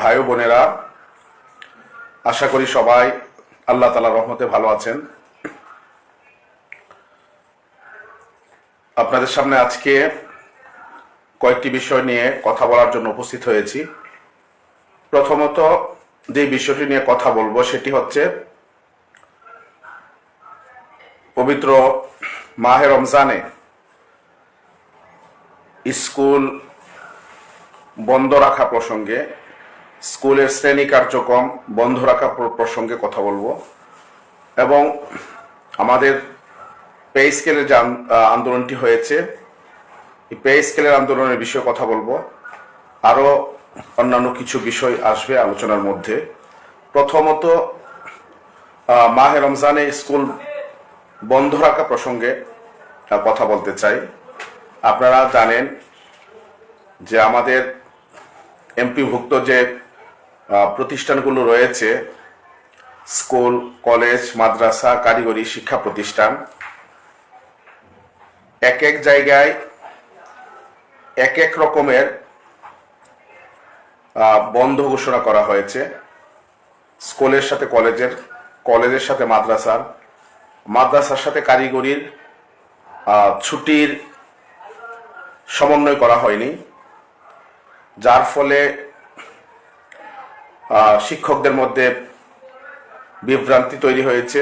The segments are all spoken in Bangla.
ভাই বোনেরা, আশা করি সবাই আল্লাহ তালা রহমতে ভালো আছেন। আপনাদের সামনে আজকে কয়েকটি বিষয় নিয়ে কথা বলার জন্য উপস্থিত হয়েছি। প্রথমত যে বিষয়টি নিয়ে কথা বলব সেটি হচ্ছে পবিত্র মাহে রমজানে স্কুল বন্ধ রাখা প্রসঙ্গে, স্কুলের শ্রেণি কার্যক্রম বন্ধ রাখা প্রসঙ্গে কথা বলব। এবং আমাদের পে স্কেলের যে আন্দোলনটি হয়েছে, এই পে স্কেলের আন্দোলনের বিষয়ে কথা বলব। আরও অন্যান্য কিছু বিষয় আসবে আলোচনার মধ্যে। প্রথমত মাহে রমজানে স্কুল বন্ধ রাখা প্রসঙ্গে কথা বলতে চাই। আপনারা জানেন যে আমাদের এমপিভুক্ত যে প্রতিষ্ঠানগুলো রয়েছে, স্কুল, কলেজ, মাদ্রাসা, কারিগরি শিক্ষা প্রতিষ্ঠান, এক এক জায়গায় এক এক রকমের বন্ধ ঘোষণা করা হয়েছে। স্কুলের সাথে কলেজের কলেজের সাথে মাদ্রাসার মাদ্রাসার সাথে কারিগরির ছুটির সমন্বয় করা হয়নি। যার ফলে শিক্ষকদের মধ্যে বিভ্রান্তি তৈরি হয়েছে,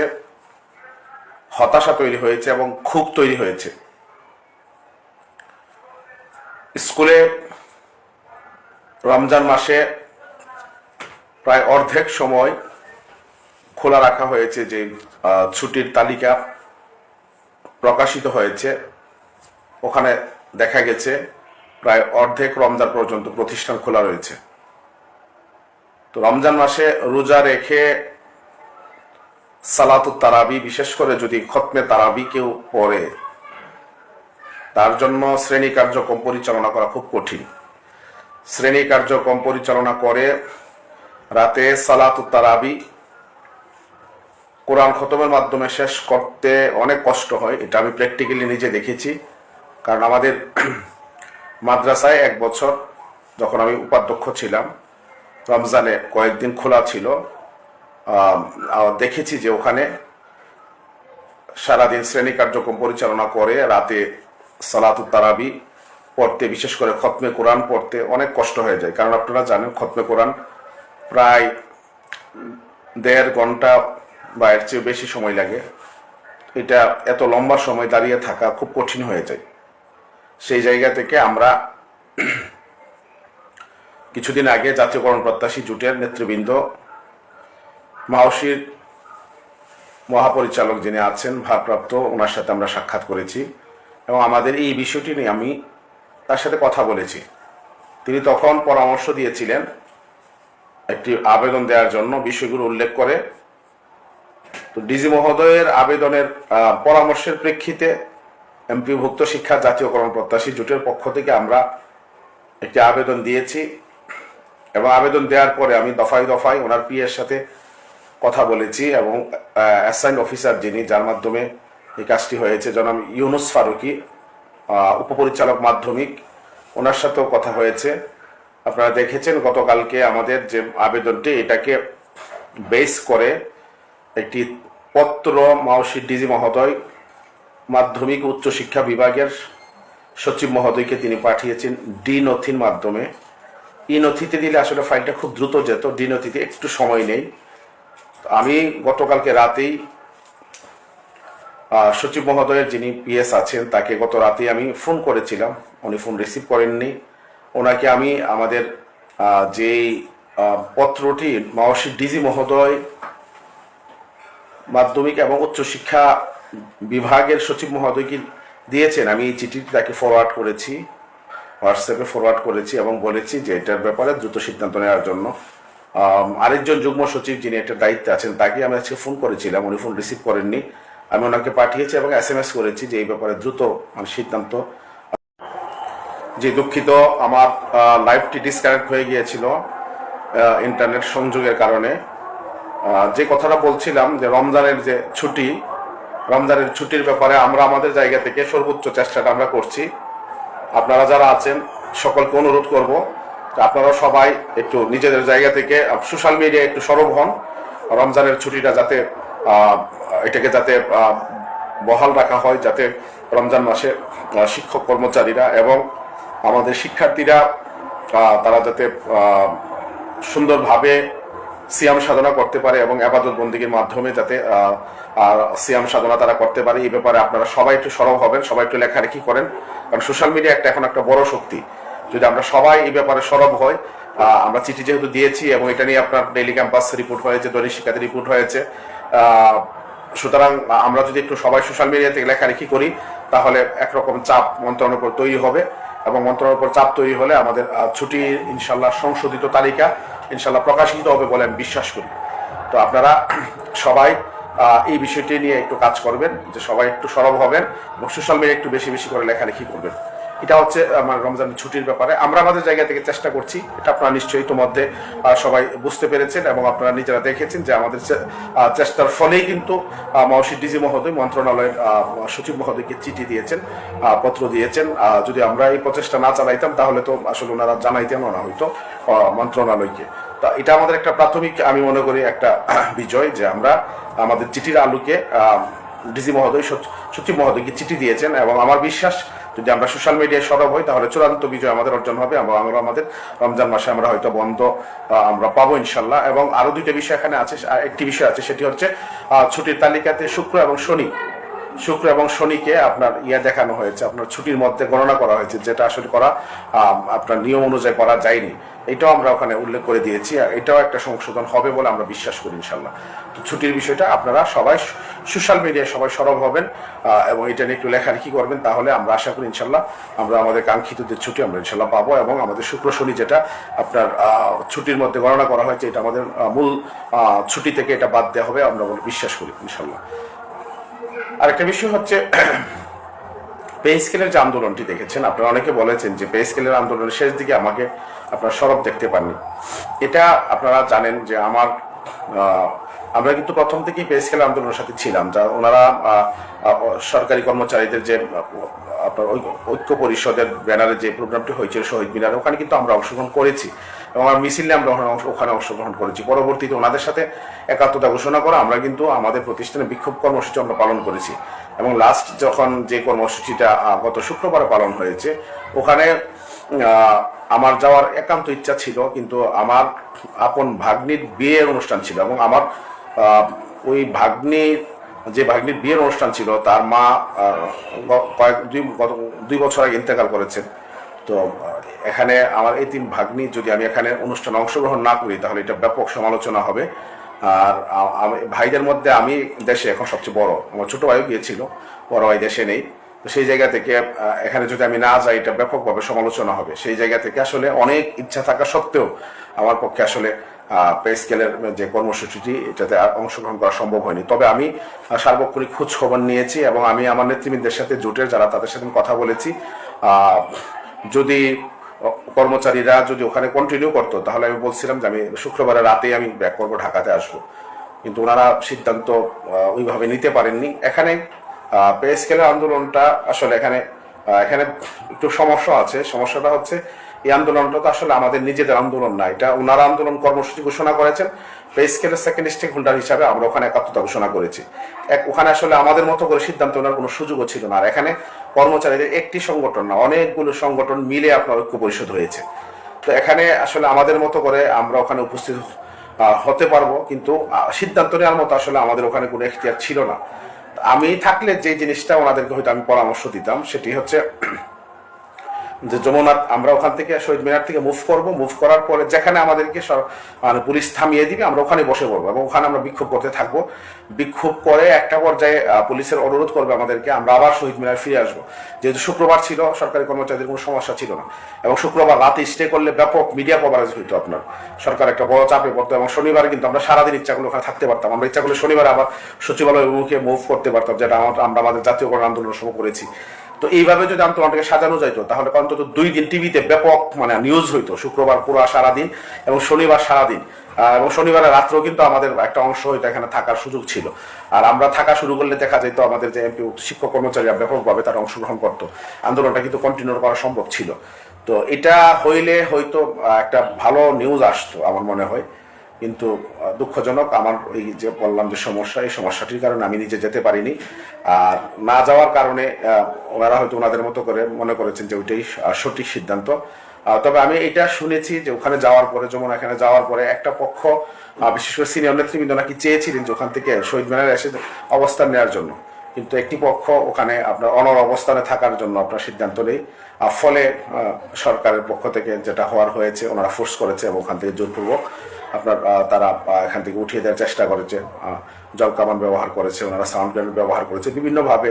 হতাশা তৈরি হয়েছে এবং ক্ষোভ তৈরি হয়েছে। স্কুলে রমজান মাসে প্রায় অর্ধেক সময় খোলা রাখা হয়েছে যে ছুটির তালিকা প্রকাশিত হয়েছে। ওখানে দেখা গেছে প্রায় অর্ধেক রমজান পর্যন্ত প্রতিষ্ঠান খোলা রয়েছে। তো রমজান মাসে রোজা রেখে সালাতু তারাবি, বিশেষ করে যদি খতমে তারাবি কেউ পড়ে, তার জন্য শ্রেণি কার্যক্রম পরিচালনা করা খুব কঠিন। শ্রেণি কার্যক্রম পরিচালনা করে রাতে সালাতু তারাবি কোরআন খতমের মাধ্যমে শেষ করতে অনেক কষ্ট হয়, এটা আমি প্র্যাকটিক্যালি নিজে দেখেছি। কারণ আমাদের মাদ্রাসায় এক বছর যখন আমি উপাধ্যক্ষ ছিলাম, রমজানে কয়েকদিন খোলা ছিল। দেখেছি যে ওখানে সারাদিন শ্রেণি কার্যক্রম পরিচালনা করে, রাতে সালাতু তারাবি পড়তে, বিশেষ করে খতমে কোরআন পড়তে অনেক কষ্ট হয়ে যায়। কারণ আপনারা জানেন, খতমে কোরআন প্রায় দেড় ঘণ্টা বা এর চেয়ে বেশি সময় লাগে। এটা এত লম্বা সময় দাঁড়িয়ে থাকা খুব কঠিন হয়ে যায়। সেই জায়গা থেকে আমরা কিছুদিন আগে জাতীয়করণ প্রত্যাশী জুটের নেতৃবৃন্দ, মাওসির মহাপরিচালক যিনি আছেন, ভারপ্রাপ্ত, ওনার সাথে আমরা সাক্ষাৎ করেছি এবং আমাদের এই বিষয়টি নিয়ে আমি তার সাথে কথা বলেছি। তিনি তখন পরামর্শ দিয়েছিলেন একটি আবেদন দেওয়ার জন্য, বিষয়গুলো উল্লেখ করে। তো ডিজি মহোদয়ের আবেদনের পরামর্শের প্রেক্ষিতে এমপিভুক্ত শিক্ষা জাতীয়করণ প্রত্যাশী জোটের পক্ষ থেকে আমরা একটি আবেদন দিয়েছি এবং আবেদন দেওয়ার পরে আমি দফায় দফায় ওনার পিএর সাথে কথা বলেছি এবং অ্যাসাইন অফিসার যিনি, যার মাধ্যমে এই কাজটি হয়েছে, জনাব ইউনুস ফারুকি উপপরিচালক মাধ্যমিক, ওনার সাথেও কথা হয়েছে। আপনারা দেখেছেন গতকালকে আমাদের যে আবেদনটি, এটাকে বেস করে একটি পত্র মাওসি ডিজি মহোদয় মাধ্যমিক উচ্চ শিক্ষা বিভাগের সচিব মহোদয়কে তিনি পাঠিয়েছেন ডি নথির মাধ্যমে। ই নথিতে দিলে আসলে ফাইলটা খুব দ্রুত যেত ডি নথিতে একটু সময় নেই। আমি গতকালকে রাতেই সচিব মহোদয়ের যিনি পিএস আছেন, তাকে গত রাতে আমি ফোন করেছিলাম। উনি ফোন রিসিভ করেননি। ওনাকে আমি আমাদের যেই পত্রটি মাওসি ডিজি মহোদয় মাধ্যমিক এবং উচ্চশিক্ষা বিভাগের সচিব মহোদয়কে দিয়েছেন? আমি এই চিঠিটি তাকে ফরওয়ার্ড করেছি হোয়াটসঅ্যাপে ফরওয়ার্ড করেছি এবং বলেছি যে এটার ব্যাপারে দ্রুত সিদ্ধান্ত নেওয়ার জন্য। আরেকজন যুগ্ম সচিব যিনি একটা দায়িত্বে আছেন, তাকে আমি আজকে ফোন করেছিলাম, উনি ফোন রিসিভ করেননি। আমি ওনাকে পাঠিয়েছি এবং এস এম এস করেছি যে এই ব্যাপারে দ্রুত মানে সিদ্ধান্ত। যে দুঃখিত, আমার লাইভটি ডিসকানেক্ট হয়ে গিয়েছিল ইন্টারনেট সংযোগের কারণে। যে কথাটা বলছিলাম যে রমজানের যে ছুটি রমজানের ছুটির ব্যাপারে আমরা আমাদের জায়গা থেকে সর্বোচ্চ চেষ্টাটা আমরা করছি। আপনারা যারা আছেন, সকলকে অনুরোধ করব আপনারা সবাই একটু নিজেদের জায়গা থেকে সোশ্যাল মিডিয়ায় একটু সরব হন। রমজানের ছুটিটা যাতে এটাকে যাতে বহাল রাখা হয়, যাতে রমজান মাসে শিক্ষক কর্মচারীরা এবং আমাদের শিক্ষার্থীরা তারা যাতে সুন্দরভাবে সিয়াম সাধনা করতে পারে এবং আবাদত বন্দীগীর মাধ্যমে যাতে সিয়াম সাধনা তারা করতে পারে। এই ব্যাপারে আপনারা সবাই একটু সরব হবেন, সবাই একটু লেখালেখি করেন। কারণ সোশ্যাল মিডিয়া একটা এখন একটা বড় শক্তি। যদি আমরা সবাই এই ব্যাপারে সরব হয় আমরা চিঠি যেহেতু দিয়েছি এবং এটা নিয়ে আপনার ডেইলি ক্যাম্পাস রিপোর্ট হয়েছে, দৈনিক শিক্ষাতে রিপোর্ট হয়েছে সুতরাং আমরা যদি একটু সবাই সোশ্যাল মিডিয়া থেকে লেখালেখি করি, তাহলে একরকম চাপ মন্ত্রণের উপর তৈরি হবে এবং মন্ত্রণের উপর চাপ তৈরি হলে আমাদের ছুটি ইনশাল্লাহ সংশোধিত তালিকা ইনশাল্লাহ প্রকাশিত হবে বলে আমি বিশ্বাস করি। তো আপনারা সবাই এই বিষয়টি নিয়ে একটু কাজ করবেন, যে সবাই একটু সরব হবেন এবং সোশ্যাল মিডিয়া একটু বেশি বেশি করে লেখালেখি করবেন। এটা হচ্ছে আমার রমজানের ছুটির ব্যাপারে। আমরা আমাদের জায়গা থেকে চেষ্টা করছি, এটা আপনারা নিশ্চয়ই ইতোমধ্যে সবাই বুঝতে পেরেছেন এবং আপনারা নিজেরা দেখেছেন যে আমাদের চেষ্টার ফলেই কিন্তু মহর্ষি ডিজি মহোদয় মন্ত্রণালয়ের সচিব মহোদয়কে চিঠি দিয়েছেন পত্র দিয়েছেন। যদি আমরা এই প্রচেষ্টা না চালাইতাম, তাহলে তো আসলে ওনারা জানাইতেন না হয়তো মন্ত্রণালয়কে। তা এটা আমাদের একটা প্রাথমিক, আমি মনে করি, একটা বিজয় যে আমরা আমাদের চিঠির আলোকে ডিজি মহোদয় সচ- সচিব মহোদয়কে চিঠি দিয়েছেন এবং আমার বিশ্বাস যদি আমরা সোশ্যাল মিডিয়ায় সরব হই, তাহলে চূড়ান্ত বিজয় আমাদের অর্জন হবে এবং আমরা আমাদের রমজান মাসে আমরা হয়তো বন্ধ আমরা পাবো ইনশাল্লাহ। এবং আরও দুইটা বিষয় এখানে আছে একটি বিষয় আছে, সেটি হচ্ছে ছুটির তালিকাতে শুক্র এবং শনি শুক্র এবং শনিকে আপনার ইয়ে দেখানো হয়েছে, আপনার ছুটির মধ্যে গণনা করা হয়েছে, যেটা আসলে করা আপনার নিয়ম অনুযায়ী করা যায়নি। এটাও আমরা ওখানে উল্লেখ করে দিয়েছি, আর এটাও একটা সংশোধন হবে বলে আমরা বিশ্বাস করি ইনশাল্লাহ তো ছুটির বিষয়টা আপনারা সবাই সোশ্যাল মিডিয়ায় সবাই সরব হবেন এবং এটা নিয়ে একটু লেখালেখি করবেন, তাহলে আমরা আশা করি ইনশাল্লাহ আমরা আমাদের কাঙ্ক্ষিত যে ছুটি আমরা ইনশাল্লাহ পাবো, এবং আমাদের শুক্র শনি যেটা আপনার ছুটির মধ্যে গণনা করা হয়েছে, এটা আমাদের মূল ছুটি থেকে এটা বাদ দেওয়া হবে, আমরা বিশ্বাস করি ইনশাল্লাহ আরেকটা বিষয় হচ্ছে পে স্কেলের যে আন্দোলনটি দেখেছেন, আপনারা অনেকে বলেছেন যে পে স্কেলের আন্দোলনের শেষ দিকে আমাকে আপনার সরব দেখতে পাননি। এটা আপনারা জানেন যে আমার আমরা কিন্তু প্রথম থেকেই পে স্কেল আন্দোলনের সাথে ছিলাম, যা ওনারা সরকারি কর্মচারীদের যে, আপনার ঐক্য পরিষদের ব্যানারে যে প্রোগ্রামটি হয়েছিল, শহীদ মিনারে, ওখানে কিন্তু আমরা অংশগ্রহণ করেছি। এবং আমার মিছিলে আমরা ওখানে অংশগ্রহণ করেছি। পরবর্তীতে ওনাদের সাথে একাত্মতা ঘোষণা করা আমরা কিন্তু আমাদের প্রতিষ্ঠানে বিক্ষোভ কর্মসূচি আমরা পালন করেছি। এবং লাস্ট যখন যে কর্মসূচিটা গত শুক্রবার পালন হয়েছে, ওখানে আমার যাওয়ার একান্ত ইচ্ছা ছিল, কিন্তু আমার আপন ভাগ্নির বিয়ের অনুষ্ঠান ছিল এবং আমার ওই ভাগ্নির যে ভাগ্নির বিয়ের অনুষ্ঠান ছিল, তার মা কয়েক দুই গত দুই বছর আগে ইন্তেকাল করেছেন। তো এখানে আমার এই তিন ভাগ্নি যদি আমি এখানে অনুষ্ঠানে অংশগ্রহণ না করি, তাহলে এটা ব্যাপক সমালোচনা হবে। আর ভাইদের মধ্যে আমি দেশে এখন সবচেয়ে বড়। আমার ছোট ভাইও গিয়েছিল, বড় ভাই দেশে নেই। তো সেই জায়গা থেকে এখানে যদি আমি না যাই, এটা ব্যাপকভাবে সমালোচনা হবে। সেই জায়গা থেকে আসলে অনেক ইচ্ছা থাকা সত্ত্বেও আমার পক্ষে আসলে পে স্কেলের যে কর্মসূচিটি, এটাতে অংশগ্রহণ করা সম্ভব হয়নি। তবে আমি সার্বক্ষণিক খোঁজ খবর নিয়েছি এবং আমি আমার নেতৃবৃন্দের সাথে জোটের, যারা তাদের সাথে কথা বলেছি যদি কর্মচারীরা যদি ওখানে কন্টিনিউ করতো, তাহলে আমি বলছিলাম যে আমি শুক্রবারের রাতে আমি ব্যাক করব, ঢাকাতে আসব। কিন্তু ওনারা সিদ্ধান্ত ওইভাবে নিতে পারেননি। এখানে পে স্কেলের আন্দোলনটা আসলে এখানে এখানে একটু সমস্যা আছে। সমস্যাটা হচ্ছে এই আন্দোলনটা তো আসলে আমাদের নিজেদের আন্দোলন না, এটা ওনারা আন্দোলন কর্মসূচি ঘোষণা করেছেন। স্কেলের সেকেন্ড স্টেক হোল্ডার হিসাবে আমরা ওখানে একাত্মতা ঘোষণা করেছি। এক, ওখানে আসলে আমাদের মতো করে সিদ্ধান্ত নেওয়ার কোনো সুযোগও ছিল না। আর এখানে কর্মচারীদের একটি সংগঠন না, অনেকগুলো সংগঠন মিলে আপনার ঐক্য পরিষদ হয়েছে। তো এখানে আসলে আমাদের মতো করে আমরা ওখানে উপস্থিত হতে পারব, কিন্তু সিদ্ধান্ত নেওয়ার মতো আসলে আমাদের ওখানে কোনো এখতিয়ার ছিল না। আমি থাকলে যে জিনিসটা ওনাদেরকে হয়তো আমি পরামর্শ দিতাম, সেটি হচ্ছে যে যমুনা আমরা ওখান থেকে শহীদ মিনার থেকে মুভ করব। মুভ করার পরে যেখানে আমাদেরকে মানে পুলিশ থামিয়ে দিবে, আমরা ওখানে বসে পড়ব এবং ওখানে আমরা বিক্ষোভ করতে থাকব। বিক্ষোভ করে একটা পর্যায়ে পুলিশের অনুরোধ করবে আমাদেরকে, আমরা আবার শহীদ মিনার ফিরে আসব। যেহেতু শুক্রবার ছিল, সরকারি কর্মচারীদের কোনো সমস্যা ছিল না। এবং শুক্রবার রাতে স্টে করলে ব্যাপক মিডিয়া কভারেজ হইতো আপনার। সরকার একটা বড় চাপে পড়তো এবং শনিবারে কিন্তু আমরা সারাদিন ইচ্ছা করলে ওখানে থাকতে পারতাম। আমরা ইচ্ছা করলে শনিবার আবার সচিবালয় অভিমুখে মুভ করতে পারতাম, যেটা আমার- আমাদের জাতীয়করণ আন্দোলনের সময় করেছি। তো এইভাবে যদি আন্দোলনটাকে সাজানো যাইতো, তাহলে অন্তত দুই দিন টিভিতে ব্যাপক মানে নিউজ হইতো। শুক্রবার পুরো সারাদিন এবং শনিবার সারাদিন। এবং শনিবারের রাত্রেও কিন্তু আমাদের একটা অংশ হয়তো এখানে থাকার সুযোগ ছিল। আর আমরা থাকা শুরু করলে দেখা যেত আমাদের যে এমপি শিক্ষক কর্মচারীরা ব্যাপকভাবে তারা অংশগ্রহণ করতো। আন্দোলনটা কিন্তু কন্টিনিউ করা সম্ভব ছিল। তো এটা হইলে হয়তো একটা ভালো নিউজ আসতো, আমার মনে হয়। কিন্তু দুঃখজনক আমার এই যে বললাম যে সমস্যা এই সমস্যাটির কারণে আমি নিজে যেতে পারিনি। আর না যাওয়ার কারণে ওনারা হয়তো ওনাদের মতো করে মনে করেছেন যে ওইটাই সঠিক সিদ্ধান্ত। তবে আমি এটা শুনেছি যে ওখানে যাওয়ার পরে যেমন এখানে যাওয়ার পরে একটা পক্ষ বিশেষ করে সিনিয়র নেতৃবৃন্দ নাকি চেয়েছিলেন যে ওখান থেকে শহীদ মিনারে এসে অবস্থান নেওয়ার জন্য। কিন্তু একটি পক্ষ ওখানে আপনার অনর অবস্থানে থাকার জন্য আপনার সিদ্ধান্ত নেই। আহ, ফলে সরকারের পক্ষ থেকে যেটা হওয়ার হয়েছে ওনারা ফোর্স করেছে এবং ওখান থেকে জোরপূর্বক আপনার তারা এখান থেকে উঠিয়ে দেওয়ার চেষ্টা করেছে। আহ, জল কামান ব্যবহার করেছে ওনারা সাউন্ড গ্রেনেড ব্যবহার করেছে বিভিন্নভাবে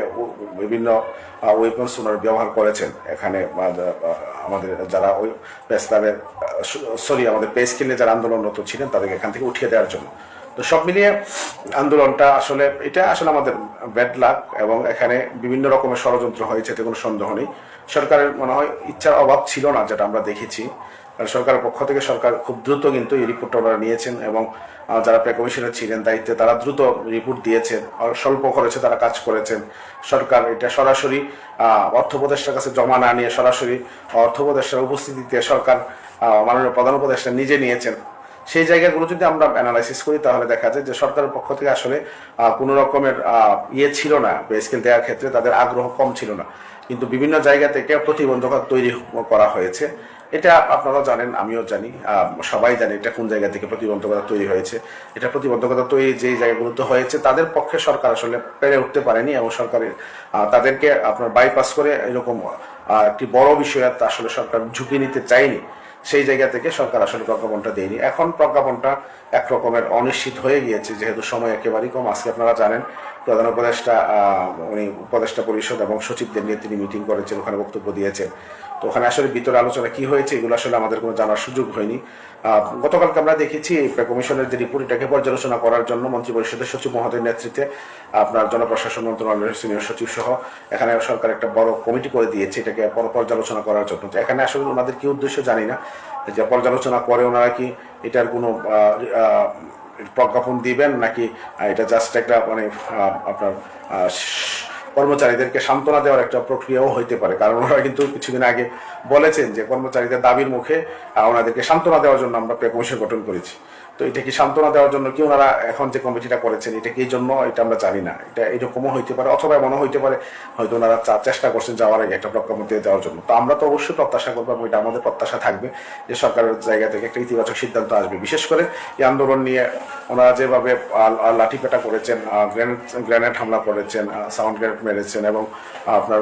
বিভিন্ন ওয়েপন্স ওনারা ব্যবহার করেছেন। এখানে আমাদের যারা ওই প্রেস সরি আমাদের প্রেস কিনে যারা আন্দোলনরত ছিলেন তাদেরকে এখান থেকে উঠিয়ে দেওয়ার জন্য। তো সব মিলিয়ে আন্দোলনটা আসলে এটা আসলে আমাদের ব্যাড লাক এবং এখানে বিভিন্ন রকমের ষড়যন্ত্র হয়েছে এতে কোনো সন্দেহ নেই। সরকারের মনে হয় ইচ্ছার অভাব ছিল না যেটা আমরা দেখেছি। সরকারের পক্ষ থেকে সরকার খুব দ্রুত কিন্তু এই রিপোর্টটা ওনারা নিয়েছেন এবং যারা প্রে কমিশনার ছিলেন, দায়িত্বে তারা দ্রুত রিপোর্ট দিয়েছেন স্বল্প খরচে তারা কাজ করেছেন। সরকার এটা সরাসরি অর্থ উপদেষ্টার কাছে জমা না নিয়ে সরাসরি অর্থ উপদেষ্টার উপস্থিতিতে সরকার মাননীয় প্রধান উপদেষ্টা নিজে নিয়েছেন। সেই জায়গাগুলো যদি আমরা অ্যানালাইসিস করি, তাহলে দেখা যায় যে সরকারের পক্ষ থেকে আসলে কোনো রকমের ইয়ে ছিল না স্কেল দেওয়ার ক্ষেত্রে তাদের আগ্রহ কম ছিল না। কিন্তু বিভিন্ন জায়গা থেকে প্রতিবন্ধকতা তৈরি করা হয়েছে। এটা আপনারা জানেন, আমিও জানি সবাই জানে এটা কোন জায়গা থেকে প্রতিবন্ধকতা তৈরি হয়েছে। এটা প্রতিবন্ধকতা তৈরি যেই জায়গাগুলোতে হয়েছে, তাদের পক্ষে সরকার আসলে পেরে উঠতে পারেনি এবং সরকারের তাদেরকে আপনার বাইপাস করে এরকম একটি বড় বিষয় আসলে সরকার ঝুঁকি নিতে চায়নি। সেই জায়গা থেকে সরকার আসলে প্রজ্ঞাপনটা দেয়নি। এখন প্রজ্ঞাপনটা একরকমের অনিশ্চিত হয়ে গিয়েছে, যেহেতু সময় একেবারেই কম। আজকে আপনারা জানেন, প্রধান উপদেষ্টা উনি উপদেষ্টা পরিষদ এবং সচিবদের নিয়ে তিনি মিটিং করেছেন, ওখানে বক্তব্য দিয়েছেন। তো ওখানে আসলে ভিতরে আলোচনা কি হয়েছে, এগুলো আসলে আমাদের কোনো জানার সুযোগ হয়নি। গতকালকে আমরা দেখেছি কমিশনের যে রিপোর্ট এটাকে পর্যালোচনা করার জন্য মন্ত্রী পরিষদের সচিব মহোদয়ের নেতৃত্বে আপনার জনপ্রশাসন মন্ত্রণালয়ের সিনিয়র সচিব সহ এখানে সরকার একটা বড় কমিটি করে দিয়েছে, এটাকে পর পর্যালোচনা করার জন্য। এখানে আসলে ওনাদের কি উদ্দেশ্য জানি না। যে পর্যালোচনা করে ওনারা কি এটার কোনো প্রজ্ঞাপন দিবেন নাকি এটা জাস্ট একটা মানে আপনার কর্মচারীদেরকে সান্ত্বনা দেওয়ার একটা প্রক্রিয়াও হইতে পারে। কারণ ওনারা কিন্তু কিছুদিন আগে বলেছেন যে কর্মচারীদের দাবির মুখে ওনাদেরকে সান্ত্বনা দেওয়ার জন্য আমরা প্রে কমিশন গঠন করেছি। তো এটা কি সান্ত্বনা দেওয়ার জন্য কি ওনারা এখন যে কমিটিটা করেছেন, এটা কি এই জন্য এটা আমরা জানি না। এটা এরকমও হইতে পারে অথবা এমনও হইতে পারে, হয়তো ওনারা চেষ্টা করছেন যাওয়ার আগে একটা প্রজ্ঞাপন দিয়ে দেওয়ার জন্য। তো আমরা তো অবশ্যই প্রত্যাশা করব এটা আমাদের প্রত্যাশা থাকবে যে সরকারের জায়গা থেকে একটা ইতিবাচক সিদ্ধান্ত আসবে। বিশেষ করে এই আন্দোলন নিয়ে ওনারা যেভাবে লাঠিপেটা করেছেন গ্রেনেড গ্রেনেড হামলা করেছেন সাউন্ড গ্রেনেড মেরেছেন এবং আপনার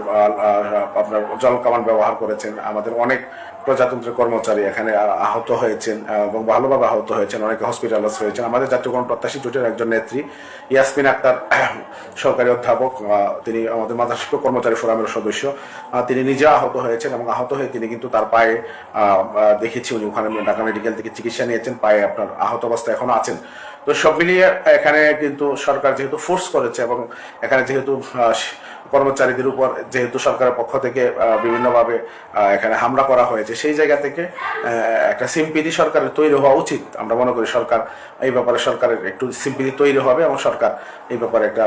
আপনার জল কামান ব্যবহার করেছেন। আমাদের অনেক প্রজাতন্ত্রের কর্মচারী এখানে আহত হয়েছেন এবং ভালোভাবে আহত হয়েছেন। অনেকে হসপিটালাইজ হয়েছেন আমাদের গণ প্রত্যাশী জোটের একজন নেত্রী, ইয়াসমিন আক্তার সরকারি অধ্যাপক তিনি আমাদের মাদ্রাসা শিক্ষক কর্মচারী ফোরামের সদস্য। তিনি নিজে আহত হয়েছেন এবং আহত হয়ে তিনি কিন্তু তার পায়ে দেখেছি উনি ওখানে ঢাকা মেডিকেল থেকে চিকিৎসা নিয়েছেন, পায়ে আপনার আহত অবস্থায় এখনও আছেন। তো সব মিলিয়ে এখানে কিন্তু সরকার যেহেতু ফোর্স করেছে এবং এখানে যেহেতু কর্মচারীদের উপর যেহেতু সরকারের পক্ষ থেকে বিভিন্নভাবে এখানে হামলা করা হয়েছে, সেই জায়গা থেকে একটা সিম্পিতি সরকারের তৈরি হওয়া উচিত। আমরা মনে করি সরকার, এই ব্যাপারে সরকারের একটু সিম্পিতি তৈরি হবে এবং সরকার এই ব্যাপারে একটা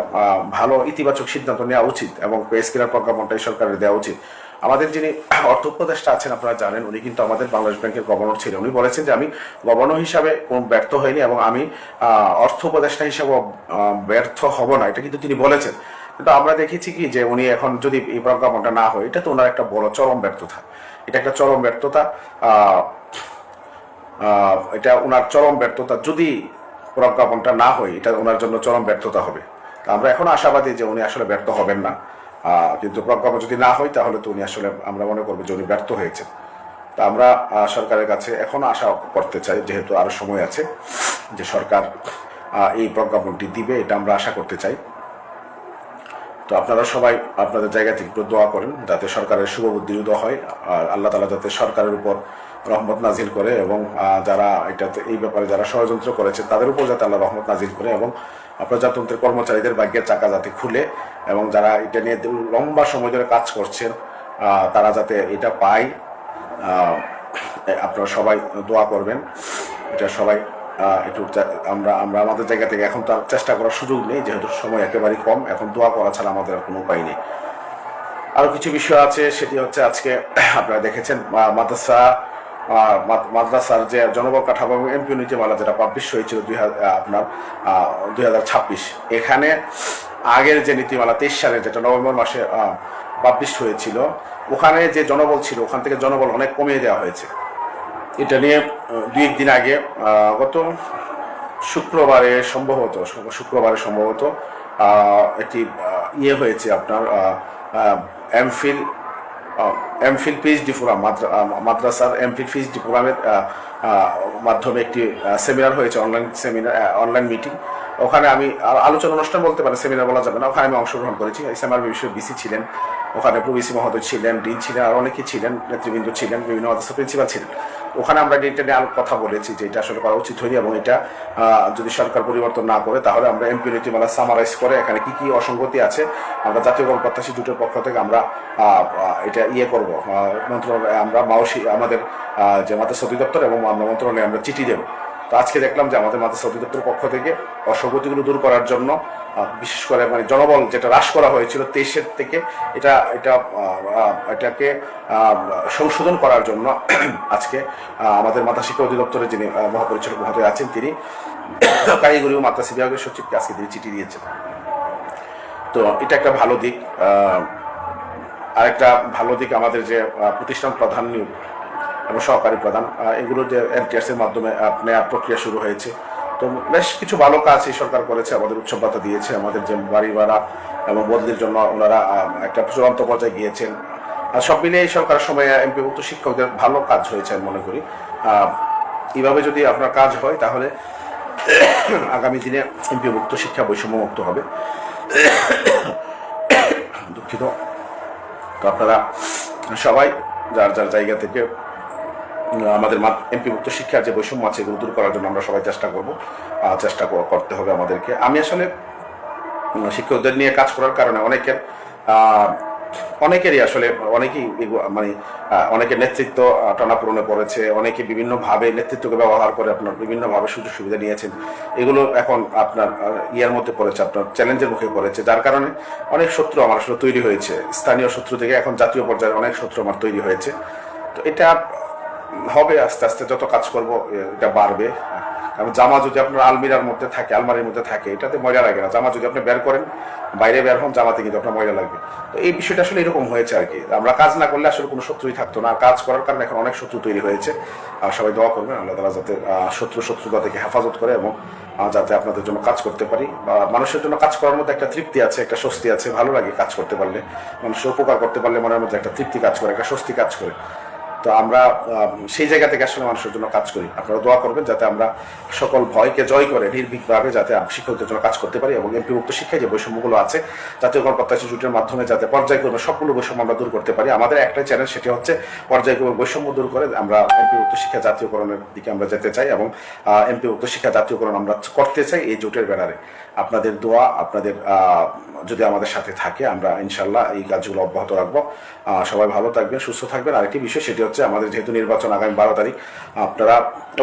ভালো ইতিবাচক সিদ্ধান্ত নেওয়া উচিত এবং পে স্কেলের প্রজ্ঞাপনটাই সরকারের দেওয়া উচিত। আমাদের যিনি অর্থ উপদেষ্টা আছেন, আপনারা জানেন, উনি কিন্তু আমাদের বাংলাদেশ ব্যাংকের গভর্নর ছিলেন। উনি বলেছেন যে, আমি গভর্নর হিসাবে কোনো ব্যর্থ হয়নি এবং আমি অর্থ উপদেষ্টা হিসাবে ব্যর্থ হব না। এটা কিন্তু তিনি বলেছেন। কিন্তু আমরা দেখেছি কি যে উনি এখন যদি এই প্রজ্ঞাপনটা না হয়, এটা তো ওনার একটা বড় চরম ব্যর্থতা। এটা একটা চরম ব্যর্থতা এটা ওনার চরম ব্যর্থতা যদি প্রজ্ঞাপনটা না হয়, এটা ওনার জন্য চরম ব্যর্থতা হবে। আমরা এখন আশাবাদী যে উনি আসলে ব্যর্থ হবেন না। কিন্তু প্রজ্ঞাপন যদি না হয়, তাহলে তো উনি আসলে, আমরা মনে করব যে উনি ব্যর্থ হয়েছেন। তা আমরা সরকারের কাছে এখনও আশা করতে চাই, যেহেতু আরও সময় আছে, যে সরকার এই প্রজ্ঞাপনটি দিবে, এটা আমরা আশা করতে চাই। তো আপনারা সবাই আপনাদের জায়গা থেকে একটু দোয়া করেন যাতে সরকারের শুভ বুদ্ধি উদয় হয় আর আল্লাহ তালা যাতে সরকারের উপর রহমত নাজিল করে এবং যারা এটাতে, এই ব্যাপারে যারা ষড়যন্ত্র করেছে, তাদের উপর যাতে আল্লাহ রহমত নাজিল করে এবং প্রজাতন্ত্রের কর্মচারীদের ভাগ্যের চাকা যাতে খুলে এবং যারা এটা নিয়ে লম্বা সময় ধরে কাজ করছেন তারা যাতে এটা পায়। আপনারা সবাই দোয়া করবেন। এটা সবাই একটু আমরা আমরা আমাদের জায়গা থেকে এখন তো আর চেষ্টা করার সুযোগ নেই, যেহেতু সময় একেবারেই কম, এখন দোয়া করা ছাড়া আমাদের আর কোনো উপায় নেই। আরও কিছু বিষয় আছে, সেটি হচ্ছে আজকে আপনারা দেখেছেন মাদ্রাসা মাদ্রাসার যে জনবল কাঠামো এবং এমপি নীতিমালা যেটা পাবলিশ হয়েছিল দুই হাজার আপনার দুই হাজার ছাব্বিশ, এখানে আগের যে নীতিমালা তেইশ সালে যেটা নভেম্বর মাসে পাবলিশ হয়েছিল, ওখানে যে জনবল ছিল, ওখান থেকে জনবল অনেক কমিয়ে দেওয়া হয়েছে। এটা নিয়ে দুই একদিন আগে গত শুক্রবারে সম্ভবত শুক্রবারে সম্ভবত একটি ইয়ে হয়েছে আপনার এমফিল এমফিল পিএইচডি ফোরাম মাদ্রাসার এমফিল পিএইচডি ফোরামের মাধ্যমে একটি সেমিনার হয়েছে অনলাইন সেমিনার অনলাইন মিটিং ওখানে আমি আলোচনা অনুষ্ঠান বলতে পারি সেমিনার বলা যাবে না। ওখানে আমি অংশগ্রহণ করেছি। ইসলামার বিষয়ে বিসি ছিলেন, ওখানে প্রবিসি মহোদয় ছিলেন, ডিন ছিলেন, আর অনেকেই ছিলেন, নেতৃবৃন্দ ছিলেন, বিভিন্ন মাদ্রাসা প্রিন্সিপাল ছিলেন। ওখানে আমরা এটা নিয়ে কথা বলেছি যে এটা আসলে করা উচিত হয়নি এবং এটা যদি সরকার পরিবর্তন না করে, তাহলে আমরা এমপি নীতিমালা সামারাইজ করে এখানে কি কি অসঙ্গতি আছে, আমরা জাতীয় গণ প্রত্যাশী পক্ষ থেকে আমরা এটা ইয়ে করব। মন্ত্রণালয়ে আমরা মাওসি আমাদের যে মাদ্রাসা অধিদপ্তর এবং আমরা মন্ত্রণালয়ে আমরা চিঠি দেবো। তো আজকে দেখলাম যে আমাদের মাদ্রাসা অধিদপ্তরের পক্ষ থেকে অসঙ্গতিগুলো দূর করার জন্য বিশেষ করে মানে জনবল যেটা হ্রাস করা হয়েছিল তেইশের থেকে, এটা এটা এটাকে সংশোধন করার জন্য আজকে আমাদের মাদ্রাসা শিক্ষা অধিদপ্তরের যিনি মহাপরিচালক মহোদয় আছেন তিনি কারিগরি ও মাদ্রাসা বিভাগের সচিবকে আজকে তিনি চিঠি দিয়েছেন। তো এটা একটা ভালো দিক আরেকটা ভালো দিক আমাদের যে প্রতিষ্ঠান প্রধান নিয়োগ এবং সহকারী প্রধান এগুলো যে এনটিএস এর মাধ্যমে নেওয়ার প্রক্রিয়া শুরু হয়েছে। তো বেশ কিছু ভালো কাজ এই সরকার করেছে, আমাদের উৎসব ভাতা দিয়েছে, আমাদের যে বাড়ি ভাড়া এবং বদলির জন্য ওনারা একটা চূড়ান্ত পর্যায়ে গিয়েছেন। আর সব মিলিয়ে এই সরকারের সময় এমপিভুক্ত শিক্ষকদের ভালো কাজ হয়েছে আমি মনে করি। এইভাবে যদি আপনার কাজ হয়, তাহলে আগামী দিনে এমপিভুক্ত শিক্ষা বৈষম্য মুক্ত হবে। দুঃখিত। তো আপনারা সবাই, যার যার জায়গা থেকে আমাদের এমপিভুক্ত শিক্ষার যে বৈষম্য আছে এগুলো দূর করার জন্য আমরা সবাই চেষ্টা করব চেষ্টা করতে হবে আমাদেরকে। আমি আসলে শিক্ষকদের নিয়ে কাজ করার কারণে অনেকের অনেকেরই আসলে অনেকেই মানে আহ, অনেকের নেতৃত্ব টানাপোড়নে পড়েছে অনেকে বিভিন্নভাবে নেতৃত্বকে ব্যবহার করে আপনার বিভিন্নভাবে সুযোগ সুবিধা নিয়েছেন। এগুলো এখন আপনার ইয়ার মধ্যে পড়েছে আপনার চ্যালেঞ্জের মুখে পড়েছে যার কারণে অনেক শত্রু আমার আসলে তৈরি হয়েছে। স্থানীয় শত্রু থেকে এখন জাতীয় পর্যায়ে অনেক শত্রু আমার তৈরি হয়েছে। তো এটা হবে আস্তে আস্তে যত কাজ করব এটা বাড়বে। কারণ জামা যদি আপনার আলমিরার মধ্যে থাকে, আলমারির মধ্যে থাকে, এটাতে ময়লা লাগে না। জামা যদি আপনি বের করেন, বাইরে বের হন, জামাতে কিন্তু আপনার ময়লা লাগবে। তো এই বিষয়টা আসলে এরকম হয়েছে আর কি। আমরা কাজ না করলে আসলে কোনো শত্রুই থাকতো না। কাজ করার কারণে এখন অনেক শত্রু তৈরি হয়েছে। আর সবাই দোয়া করবেন আল্লাহ তালা যাতে শত্রু শত্রুতা থেকে হেফাজত করে এবং যাতে আপনাদের জন্য কাজ করতে পারি। বা মানুষের জন্য কাজ করার মধ্যে একটা তৃপ্তি আছে, একটা স্বস্তি আছে। ভালো লাগে কাজ করতে পারলে। মানুষের উপকার করতে পারলে মনের মধ্যে একটা তৃপ্তি কাজ করে, একটা স্বস্তি কাজ করে। তো আমরা সেই জায়গা থেকে আসলে মানুষের জন্য কাজ করি। আপনারা দোয়া করবেন যাতে আমরা সকল ভয়কে জয় করে নির্ভীকভাবে যাতে শিক্ষকদের জন্য কাজ করতে পারি এবং এমপি এমপিভুক্ত শিক্ষায় যে বৈষম্যগুলো আছে, জাতীয় গণপ্রত্যাশী জুটের মাধ্যমে যাতে পর্যায়ক্রমে সবগুলো বৈষম্য আমরা দূর করতে পারি। আমাদের একটাই চ্যানেল সেটি হচ্ছে পর্যায়ক্রমে বৈষম্য দূর করে আমরা এমপিভুক্ত শিক্ষা জাতীয়করণের দিকে আমরা যেতে চাই এবং এমপি এমপিভুক্ত শিক্ষা জাতীয়করণ আমরা করতে চাই এই জোটের ব্যানারে। আপনাদের দোয়া, আপনাদের যদি আমাদের সাথে থাকে, আমরা ইনশাল্লাহ এই কাজগুলো অব্যাহত রাখব। সবাই ভালো থাকবেন, সুস্থ থাকবেন। আরেকটি বিষয় সেটি হচ্ছে আমাদের যেহেতু নির্বাচন আগামী বারো তারিখ, আপনারা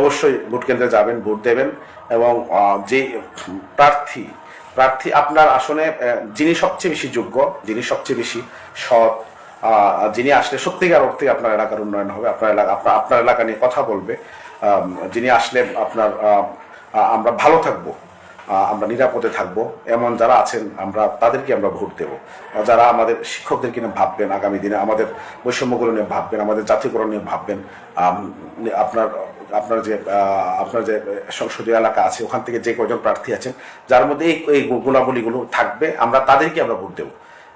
অবশ্যই ভোট কেন্দ্রে যাবেন, ভোট দেবেন এবং যে প্রার্থী প্রার্থী আপনার আসনে যিনি সবচেয়ে বেশি যোগ্য, যিনি সবচেয়ে বেশি সৎ যিনি আসলে সত্যিকার অর্থে আপনার এলাকার উন্নয়ন হবে, আপনার এলাকা, আপনার আপনার এলাকা নিয়ে কথা বলবে যিনি আসলে আপনার আমরা ভালো থাকব। আমরা নিরাপদে থাকব। এমন যারা আছেন, আমরা, তাদেরকে আমরা ভোট দেব। যারা আমাদের শিক্ষকদেরকে নিয়ে ভাববেন আগামী দিনে, আমাদের বৈষম্যগুলো নিয়ে ভাববেন, আমাদের জাতীয়করণ নিয়ে ভাববেন আপনার আপনার যে আপনার যে সংসদীয় এলাকা আছে, ওখান থেকে যে কয়জন প্রার্থী আছেন, যার মধ্যে এই এই গুণাবলীগুলো থাকবে, আমরা তাদেরকে আমরা ভোট দেবো।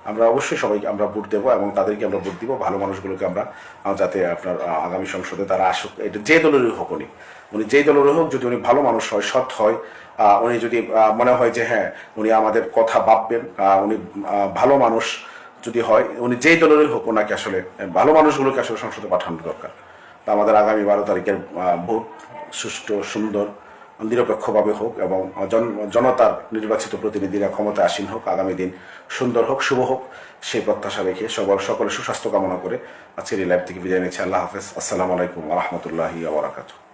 আমরা অবশ্যই সবাইকে, আমরা ভোট দেবো এবং তাদেরকে আমরা ভোট দিব। ভালো মানুষগুলোকে আমরা যাতে আপনার আগামী সংসদে তারা আসুক। এটা যে দলেরই হোক উনি। উনি যেই দলেরই হোক, যদি উনি ভালো মানুষ হয়, সৎ হয় উনি যদি মনে হয় যে হ্যাঁ উনি আমাদের কথা ভাববেন উনি ভালো মানুষ যদি হয়, উনি যেই দলেরই হোক ওনাকে আসলে ভালো মানুষগুলোকে আসলে সংসদে পাঠানো দরকার। তা আমাদের আগামী বারো তারিখের ভোট সুষ্ঠু, সুন্দর নিরপেক্ষভাবে হোক এবং জন- জনতার নির্বাচিত প্রতিনিধিরা ক্ষমতায় আসীন হোক, আগামী দিন সুন্দর হোক, শুভ হোক, সেই প্রত্যাশা রেখে সবার সকলে সুস্বাস্থ্য কামনা করে আজকের এই লাইভ থেকে বিদায় নিচ্ছি। আল্লাহ হাফেজ। আসসালামু আলাইকুম রহমতুল্লাহি আবরাকাতু